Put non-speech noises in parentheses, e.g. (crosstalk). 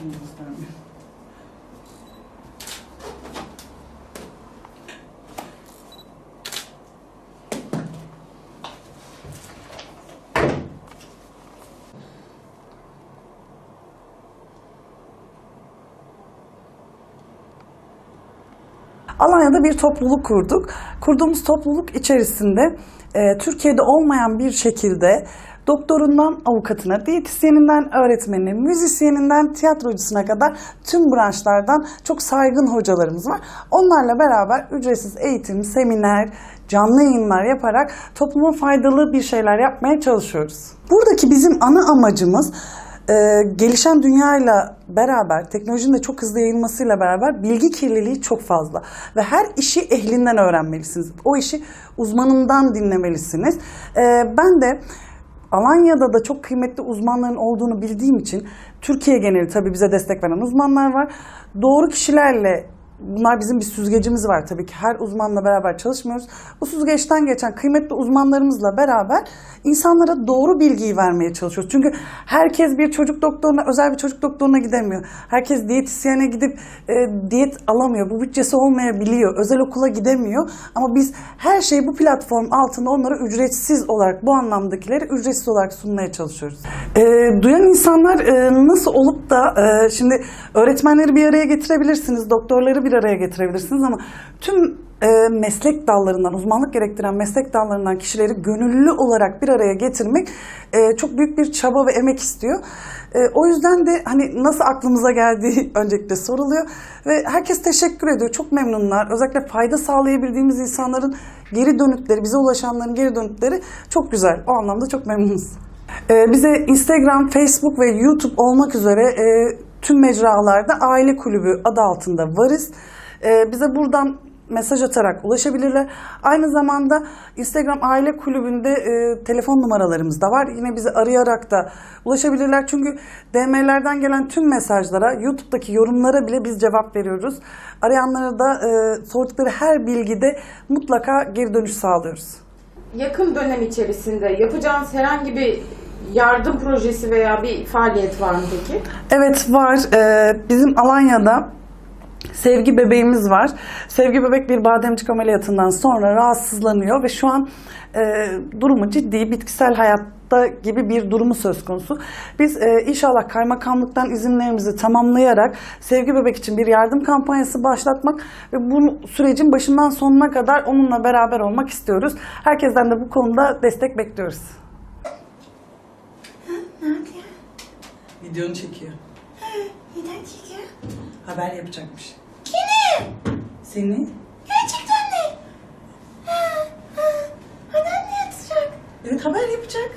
Göstermiyor. Alanya'da bir topluluk kurduk. Kurduğumuz topluluk içerisinde e, Türkiye'de olmayan bir şekilde doktorundan avukatına, diyetisyeninden öğretmenine, müzisyeninden tiyatrocusuna kadar tüm branşlardan çok saygın hocalarımız var. Onlarla beraber ücretsiz eğitim, seminer, canlı yayınlar yaparak topluma faydalı bir şeyler yapmaya çalışıyoruz. Buradaki bizim ana amacımız ee, gelişen dünyayla beraber, teknolojinin de çok hızlı yayılmasıyla beraber bilgi kirliliği çok fazla. Ve her işi ehlinden öğrenmelisiniz. O işi uzmanından dinlemelisiniz. Ee, ben de Alanya'da da çok kıymetli uzmanların olduğunu bildiğim için Türkiye geneli tabii bize destek veren uzmanlar var. Doğru kişilerle Bunlar bizim bir süzgecimiz var tabii ki. Her uzmanla beraber çalışmıyoruz. Bu süzgeçten geçen kıymetli uzmanlarımızla beraber insanlara doğru bilgiyi vermeye çalışıyoruz. Çünkü herkes bir çocuk doktoruna, özel bir çocuk doktoruna gidemiyor. Herkes diyetisyene gidip e, diyet alamıyor. Bu bütçesi olmayabiliyor. Özel okula gidemiyor. Ama biz her şeyi bu platform altında onlara ücretsiz olarak, bu anlamdakileri ücretsiz olarak sunmaya çalışıyoruz. E, duyan insanlar e, nasıl olup da e, şimdi öğretmenleri bir araya getirebilirsiniz, doktorları bir araya getirebilirsiniz ama tüm e, meslek dallarından, uzmanlık gerektiren meslek dallarından kişileri gönüllü olarak bir araya getirmek e, çok büyük bir çaba ve emek istiyor. E, o yüzden de hani nasıl aklımıza geldiği (laughs) öncelikle soruluyor ve herkes teşekkür ediyor. Çok memnunlar. Özellikle fayda sağlayabildiğimiz insanların geri dönütleri, bize ulaşanların geri dönütleri çok güzel. O anlamda çok memnunuz. E, bize Instagram, Facebook ve YouTube olmak üzere e, tüm mecralarda Aile Kulübü adı altında varız. Ee, bize buradan mesaj atarak ulaşabilirler. Aynı zamanda Instagram Aile Kulübü'nde e, telefon numaralarımız da var. Yine bizi arayarak da ulaşabilirler. Çünkü DM'lerden gelen tüm mesajlara, YouTube'daki yorumlara bile biz cevap veriyoruz. Arayanlara da e, sordukları her bilgide mutlaka geri dönüş sağlıyoruz. Yakın dönem içerisinde yapacağınız herhangi bir yardım projesi veya bir faaliyet var mı peki? Evet var. Ee, bizim Alanya'da Sevgi bebeğimiz var. Sevgi bebek bir bademcik ameliyatından sonra rahatsızlanıyor ve şu an e, durumu ciddi bitkisel hayatta gibi bir durumu söz konusu. Biz e, inşallah kaymakamlıktan izinlerimizi tamamlayarak Sevgi Bebek için bir yardım kampanyası başlatmak ve bu sürecin başından sonuna kadar onunla beraber olmak istiyoruz. Herkesten de bu konuda destek bekliyoruz. Videonu çekiyor. Neden çekiyor? Haber yapacakmış. Kimi? Seni? Gerçekten mi? Ha, ha. Anneanne yatacak. Evet haber yapacak.